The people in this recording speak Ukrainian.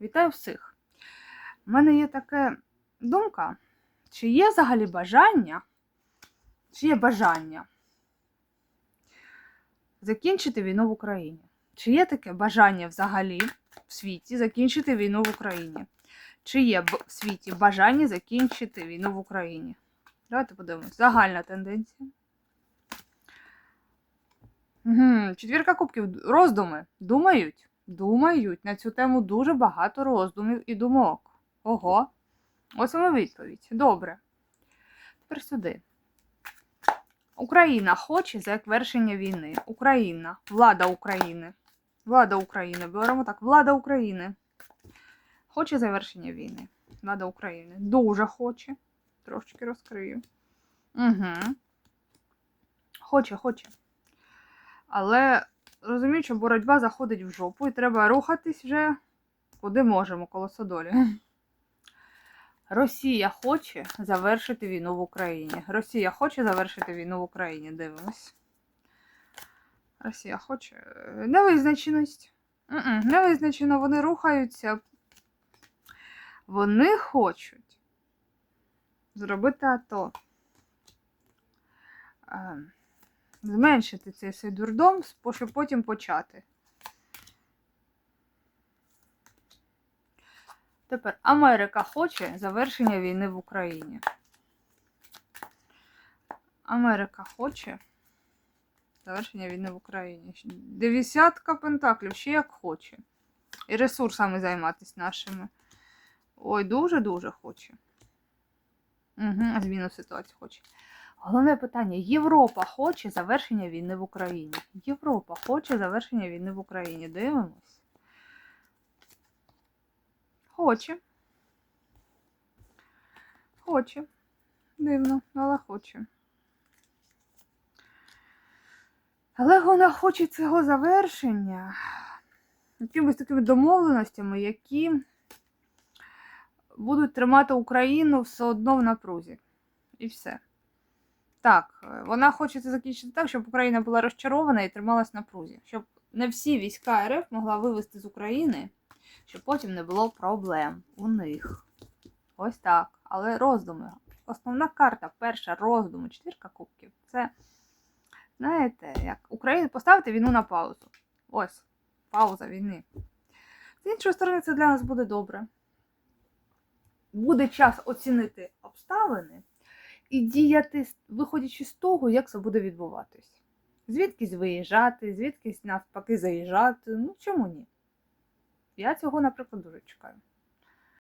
Вітаю всіх! У мене є така думка, чи є взагалі бажання, чи є бажання закінчити війну в Україні? Чи є таке бажання взагалі в світі закінчити війну в Україні? Чи є в світі бажання закінчити війну в Україні? Давайте подивимось. Загальна тенденція. Угу. Четвірка кубків. Роздуми. Думають? Думають. На цю тему дуже багато роздумів і думок. Ого. Ось і відповідь. Добре. Тепер сюди. Україна хоче завершення війни. Україна. Влада України. Влада України. Беремо так. Влада України. Хоче завершення війни. Влада України. Дуже хоче. Трошечки розкрию. Угу. Хоче, хоче. Але розумію, що боротьба заходить в жопу і треба рухатись вже куди можемо, колесо долі. Росія хоче завершити війну в Україні. Росія хоче завершити війну в Україні. Дивимось. Росія хоче. Невизначеність. Невизначено, вони рухаються. Вони хочуть зробити АТО. Зменшити цей свій дурдом, щоб потім почати. Тепер Америка хоче завершення війни в Україні. Америка хоче завершення війни в Україні. Дев'ятка пентаклів, ще як хоче. І ресурсами займатися нашими. Ой, дуже-дуже хоче. Угу, зміну ситуацію хоче. Головне питання: Європа хоче завершення війни в Україні. Європа хоче завершення війни в Україні. Дивимось. Хоче. Хоче. Дивно, але хоче. Але вона хоче цього завершення якимись такими домовленостями, які будуть тримати Україну все одно в напрузі. І все. Так, е, вона хоче це закінчити так, щоб Україна була розчарована і трималась на прузі. Щоб не всі війська РФ могла вивезти з України, щоб потім не було проблем у них. Ось так. Але роздуми. Основна карта, перша роздуми, четвірка кубків. Це, знаєте, як Україна поставити війну на паузу. Ось, пауза війни. З іншої сторони, це для нас буде добре. Буде час оцінити обставини і діяти, виходячи з того, як це буде відбуватись. Звідкись виїжджати, звідкись навпаки заїжджати. Ну чому ні? Я цього, наприклад, дуже чекаю.